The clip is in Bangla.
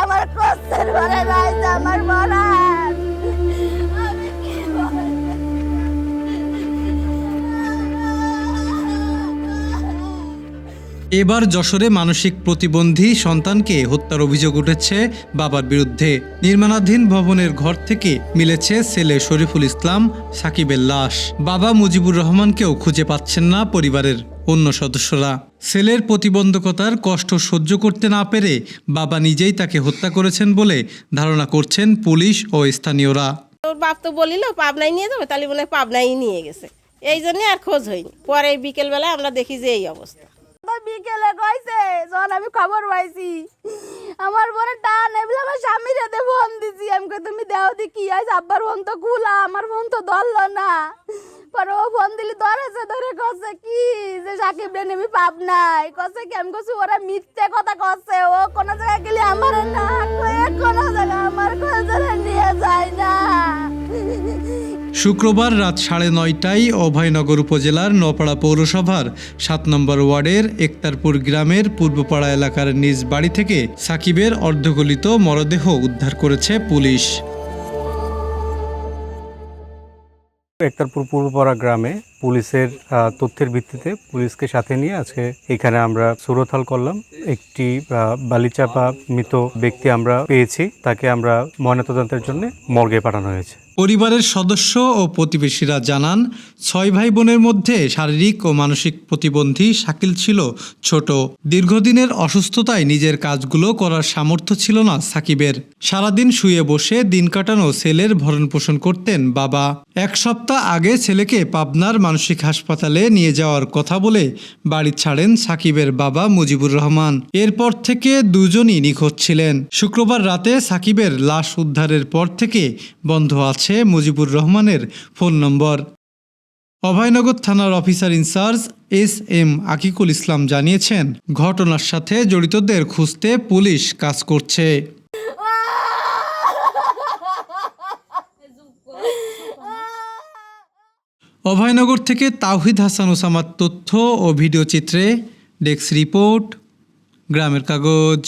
আমার কষ্টের ঘরে নাই আমার মরা। এবার যশোরে মানসিক প্রতিবন্ধী সন্তানকে হত্যার অভিযোগ উঠেছে বাবার বিরুদ্ধে। নির্মাণাধীন ভবনের ঘর থেকে মিলেছে ছেলে শরীফুল ইসলাম, সাকিবের লাশ। বাবা মুজিবুর রহমানকেও খুঁজে পাচ্ছেন না পরিবারের অন্য সদস্যরা। ছেলের প্রতিবন্ধকতার কষ্ট সহ্য করতে না পেরে বাবা নিজেই তাকে হত্যা করেছেন বলে ধারণা করছেন পুলিশ ও স্থানীয়রা। বাপ তো বলিল, পাবনায় নিয়ে যাবে, তাহলে হয় পাবনায় নিয়ে গেছে। এই জন্যে আর খোঁজ হয়নি। পরে বিকেলবেলা আমরা দেখি যে এই অবস্থা। বিকেলে কইছে, যখন আমি খবর পাইছি, আমার পরে টান, এগুলো আমার স্বামীর হাতে ফোন দিছি। আমি কই, তুমি দেও দি কি আছে আব্বার ফোন তো খুলা, আমার ফোন তো ধরলো না। পরে ও ফোন দিলি ধরেছে, ধরে কছে কি যে সাকিব রে আমি পাব নাই। কছে কি, আমি কছি ওরা মিথ্যে কথা কছে ও কোন জায়গায় গেলে আমার না কোন জায়গা আমার শুক্রবার রাত সাড়ে নয়টায় অভয়নগর উপজেলার নপাড়া পৌরসভার সাত নম্বর ওয়ার্ডের একতারপুর গ্রামের পূর্বপাড়া এলাকার নিজ বাড়ি থেকে সাকিবের অর্ধগলিত মরদেহ উদ্ধার করেছে পুলিশ। একতারপুর পূর্বপাড়া গ্রামে পুলিশের তথ্যের ভিত্তিতে পুলিশকে সাথে নিয়ে আজকে এখানে আমরা সুরথাল করলাম। একটি বালিচাপা মৃত ব্যক্তি আমরা পেয়েছি, তাকে আমরা ময়নাতদন্তের জন্য মর্গে পাঠানো হয়েছে। পরিবারের সদস্য ও প্রতিবেশীরা জানান, ছয় ভাই বোনের মধ্যে শারীরিক ও মানসিক প্রতিবন্ধী শাকিল ছিল ছোট। দীর্ঘদিনের অসুস্থতায় নিজের কাজগুলো করার সামর্থ্য ছিল না সাকিবের। সারাদিন শুয়ে বসে দিন কাটানো ছেলের ভরণ পোষণ করতেন বাবা। এক সপ্তাহ আগে ছেলেকে পাবনার মানসিক হাসপাতালে নিয়ে যাওয়ার কথা বলে বাড়ি ছাড়েন সাকিবের বাবা মুজিবুর রহমান। এরপর থেকে দুজনই নিখোঁজ ছিলেন। শুক্রবার রাতে সাকিবের লাশ উদ্ধারের পর থেকে বন্ধ আছে মুজিবুর রহমানের ফোন নম্বর। অভয়নগর থানার officer in charge S M Akikul Islam জানিয়েছেন, ঘটনার সাথে জড়িতদের খুঁজতে পুলিশ কাজ করছে। অভয়নগর থেকে তাওহিদ হাসান ওসামার তথ্য ও ভিডিও চিত্রে ডেস্ক রিপোর্ট গ্রামের কাগজ।